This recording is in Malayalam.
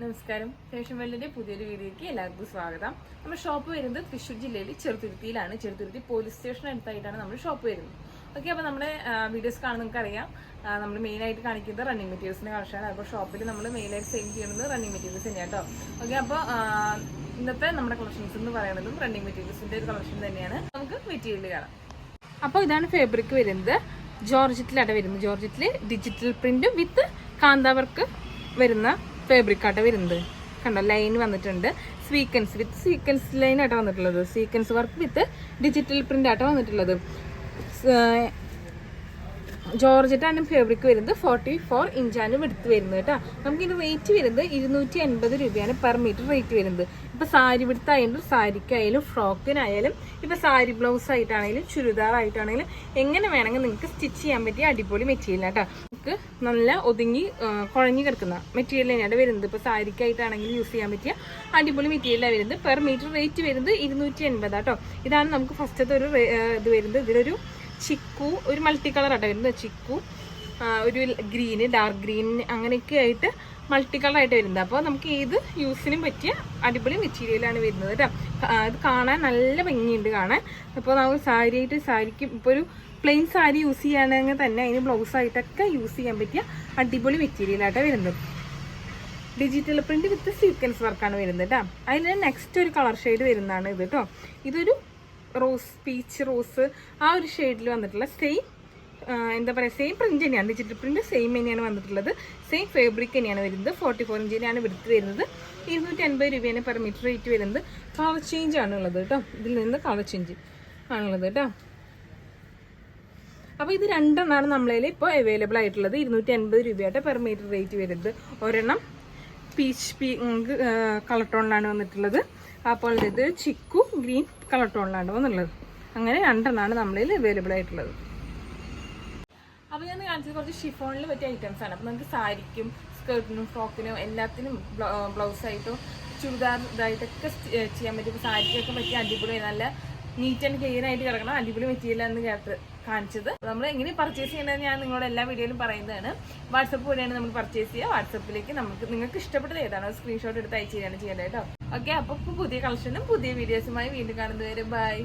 നമസ്കാരം. ഫാഷൻ വേൾഡിന്റെ പുതിയൊരു വീഡിയോയ്ക്ക് എല്ലാവർക്കും സ്വാഗതം. നമ്മൾ ഷോപ്പ് വരുന്നത് തൃശ്ശൂർ ജില്ലയിൽ ചെറുതുരുത്തിയിലാണ്. ചെറുതുരുത്തി പോലീസ് സ്റ്റേഷൻ അടുത്തായിട്ടാണ് നമ്മൾ ഷോപ്പ് വരുന്നത്. ഓക്കെ അപ്പോൾ നമ്മുടെ വീഡിയോസ് കാണുന്ന നിങ്ങൾക്ക് അറിയാം നമ്മൾ മെയിൻ ആയിട്ട് കാണിക്കുന്നത് റണ്ണിങ് മെറ്റീരിയൽസിന്റെ കളക്ഷനാണ് അപ്പോൾ ഷോപ്പിൽ നമ്മൾ മെയിൻ ആയിട്ട് സെയിൽ ചെയ്യുന്നത് റണ്ണിങ് മെറ്റീരിയൽസ് തന്നെയാണ് കേട്ടോ ഓക്കെ അപ്പോൾ ഇന്നത്തെ നമ്മുടെ കളക്ഷൻസ് എന്ന് പറയുന്നതും റണ്ണിങ് മെറ്റീരിയൽസിന്റെ ഒരു കളക്ഷൻ തന്നെയാണ്. നമുക്ക് മെറ്റീരിയൽ കാണാം. അപ്പോൾ ഇതാണ് ഫാബ്രിക് വരുന്നത്. ജോർജറ്റിലാണ് വരുന്നത്. ജോർജറ്റിൽ ഡിജിറ്റൽ പ്രിന്റ് വിത്ത് കാന്താവർക്ക് വരുന്ന ഫാബ്രിക് ആട്ടോ വരുന്നത്. കണ്ടോ ലൈൻ വന്നിട്ടുണ്ട്. സീക്വൻസ് വിത്ത് സീക്വൻസ് ലൈൻ ആട്ടോ വന്നിട്ടുള്ളത്. Sequence work with digital print ആട്ടോ വന്നിട്ടുള്ളത്. ജോർജറ്റാണ് ഫാബ്രിക് വരുന്നത്. ഫോർട്ടി ഫോർ ഇഞ്ചാണ് എടുത്ത് വരുന്നത് കേട്ടോ. നമുക്ക് ഇതിന് റേറ്റ് വരുന്നത് ഇരുന്നൂറ്റി അൻപത് രൂപയാണ് പെർ മീറ്റർ റേറ്റ് വരുന്നത്. ഇപ്പൊ സാരി വിടുത്തായാലും സാരിക്കായാലും ഫ്രോക്കിനായാലും ഇപ്പൊ സാരി ബ്ലൗസ് ആയിട്ടാണെങ്കിലും ചുരിദാർ ആയിട്ടാണെങ്കിലും എങ്ങനെ വേണമെങ്കിൽ നിങ്ങൾക്ക് സ്റ്റിച്ച് ചെയ്യാൻ പറ്റിയ അടിപൊളി മെറ്റീരിയൽ കേട്ടോ. നമുക്ക് നല്ല ഒതുങ്ങി കുഴഞ്ഞു കിടക്കുന്ന മെറ്റീരിയൽ തന്നെയാണ് വരുന്നത്. ഇപ്പൊ സാരിക്കായിട്ടാണെങ്കിലും യൂസ് ചെയ്യാൻ പറ്റിയ അടിപൊളി മെറ്റീരിയലാണ് വരുന്നത്. പെർ മീറ്റർ റേറ്റ് വരുന്നത് ഇരുന്നൂറ്റി എൺപതാണ് കേട്ടോ ഇതാണ് നമുക്ക് ഫസ്റ്റത്തെ ഒരു ഇത് വരുന്നത്. ഇതിലൊരു ചിക്കു ഒരു മൾട്ടി കളർ ആട്ടോ വരുന്നത്. ചിക്കു ഒരു ഗ്രീന് ഡാർക്ക് ഗ്രീൻ അങ്ങനെയൊക്കെ ആയിട്ട് മൾട്ടി കളർ ആയിട്ട് വരുന്നത്. അപ്പോൾ നമുക്ക് ഏത് യൂസിനും പറ്റിയ അടിപൊളി മെറ്റീരിയലാണ് വരുന്നത് കേട്ടോ ഇത് കാണാൻ നല്ല ഭംഗിയുണ്ട് കാണാൻ. അപ്പോൾ നമുക്ക് സാരി ആയിട്ട് സാരിക്ക് ഇപ്പോൾ ഒരു പ്ലെയിൻ സാരി യൂസ് ചെയ്യുകയാണെങ്കിൽ തന്നെ അതിന് ബ്ലൗസ് ആയിട്ടൊക്കെ യൂസ് ചെയ്യാൻ പറ്റിയ അടിപൊളി മെറ്റീരിയലായിട്ടാണ് വരുന്നത്. ഡിജിറ്റൽ പ്രിന്റ് വിത്ത് സീക്വൻസ് വർക്കാണ് വരുന്നത് കേട്ടോ അതിൽ നെക്സ്റ്റ് ഒരു കളർ ഷെയ്ഡ് വരുന്നതാണ് ഇത് കേട്ടോ ഇതൊരു റോസ് പീച്ച് റോസ് ആ ഒരു ഷെയ്ഡിൽ വന്നിട്ടുള്ള സെയിം എന്താ പറയുക സെയിം പ്രിന്റ് തന്നെയാണ്. ഡിജിറ്റൽ പ്രിന്റ് സെയിം തന്നെയാണ് വന്നിട്ടുള്ളത്. സെയിം ഫാബ്രിക് തന്നെയാണ് വരുന്നത്. ഫോർട്ടി ഫോർ ഇഞ്ചിനാണ് വിടുത്ത് വരുന്നത്. ഇരുന്നൂറ്റി അൻപത് രൂപയാണ് പെർ മീറ്റർ റേറ്റ് വരുന്നത്. കളർ ചേഞ്ച് ആണുള്ളത് കേട്ടോ ഇതിൽ നിന്ന് കളർ ചേഞ്ച് ആണുള്ളത് കേട്ടോ അപ്പോൾ ഇത് രണ്ടെണ്ണമാണ് നമ്മളതിൽ ഇപ്പോൾ അവൈലബിൾ ആയിട്ടുള്ളത്. ഇരുന്നൂറ്റി അൻപത് രൂപയായിട്ട് പെർ മീറ്റർ റേറ്റ് വരുന്നത്. ഒരെണ്ണം പീച്ച് പീ കളർ ടോണിലാണ് വന്നിട്ടുള്ളത്. അപ്പോൾ ഇത് ചിക്കു ഗ്രീൻ കളർ ടോണിലാണ് വന്നിട്ടുള്ളത്. അങ്ങനെ രണ്ടെണ്ണമാണ് നമ്മളതിൽ അവൈലബിൾ ആയിട്ടുള്ളത്. അപ്പോൾ ഞാൻ കാണിച്ചത് കുറച്ച് ഷിഫോണിൽ പറ്റിയ ഐറ്റംസ് ആണ്. അപ്പോൾ നമുക്ക് സാരിക്കും സ്കേർട്ടിനും ഫ്രോക്കിനും എല്ലാത്തിനും ബ്ലൗസായിട്ടും ചുരിദാർ ഇതായിട്ടൊക്കെ ചെയ്യാൻ പറ്റും. സാരിക്കൊക്കെ പറ്റിയ അടിപൊളി നല്ല നീറ്റ് ആൻഡ് ക്ലിയർ ആയിട്ട് കിടക്കണം. അടിപൊളി മെറ്റീരിയൽ എന്ന് കേട്ട് കാണിച്ചത്. നമ്മൾ എങ്ങനെ പർച്ചേസ് ചെയ്യണമെന്ന് ഞാൻ നിങ്ങളുടെ എല്ലാ വീഡിയോയിലും പറയുന്നതാണ്. വാട്സപ്പ് വഴിയാണ് നമ്മൾ പർച്ചേസ് ചെയ്യുക. വാട്സപ്പിലേക്ക് നമുക്ക് നിങ്ങൾക്ക് ഇഷ്ടപ്പെട്ടത് ഏതാണോ സ്ക്രീൻഷോട്ട് എടുത്ത് അയച്ചു തരികയാണ് ചെയ്യേണ്ടത് കേട്ടോ. ഓക്കെ അപ്പോൾ പുതിയ കളക്ഷനും പുതിയ വീഡിയോസുമായി വീണ്ടും കാണുന്നവരും ബൈ